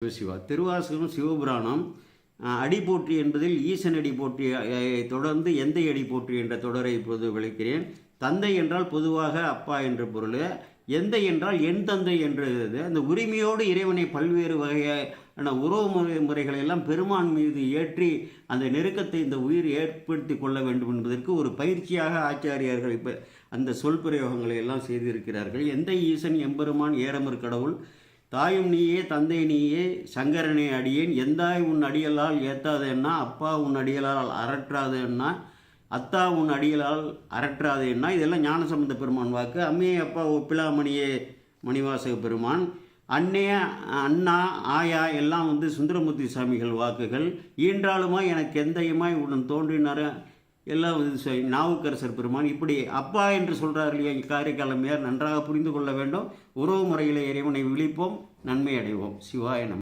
சிவசிவா திருவாசகம் சிவபுராணம் அஹ், அடி போற்றி என்பதில் ஈசன் அடி போற்றி தொடர்ந்து எந்தை அடி போற்றி என்ற தொடரை இப்போது விளக்கிறேன். தந்தை என்றால் பொதுவாக அப்பா என்ற பொருள். எந்தை என்றால் என் தந்தை என்றது அந்த உரிமையோடு இறைவனை பல்வேறு வகையான உறவு முறை முறைகளை எல்லாம் பெருமான் மீது ஏற்றி அந்த நெருக்கத்தை இந்த உயிர் ஏற்படுத்தி கொள்ள வேண்டும் என்பதற்கு ஒரு பயிற்சியாக ஆச்சாரியார்கள் இப்போ அந்த சொல் பிரயோகங்களை எல்லாம் செய்திருக்கிறார்கள். எந்த ஈசன் எம்பெருமான் ஏறமர் கடவுள் தாயும் நீயே தந்தை நீயே சங்கரனை அடியேன். எந்தாய் உன் அடியலால் ஏத்தாதேன்னா அப்பா உன் அடியலால் அரற்றாதேன்னா அத்தா உன் அடியலால் அறற்றாதேன்னா இதெல்லாம் ஞானசம்பந்த பெருமான் வாக்கு. அம்மையே அப்பா ஒப்பிலாமணியே மணிவாசக பெருமான். அண்ணே அண்ணா ஆயா எல்லாம் வந்து சுந்தரமூர்த்தி சாமிகள் வாக்குகள். ஈன்றாலுமாய் எனக்கு எந்தையுமாய் உடன் தோன்றினார? எல்லாம் நாவுக்கரசர் பெருமான் இப்படி அப்பா என்று சொல்கிறார் இல்லையா காரைக்காலமையார் நன்றாக புரிந்து கொள்ள வேண்டும். உறவு முறையில் இறைவனை விழிப்போம் நன்மை அடைவோம். சிவாய நம.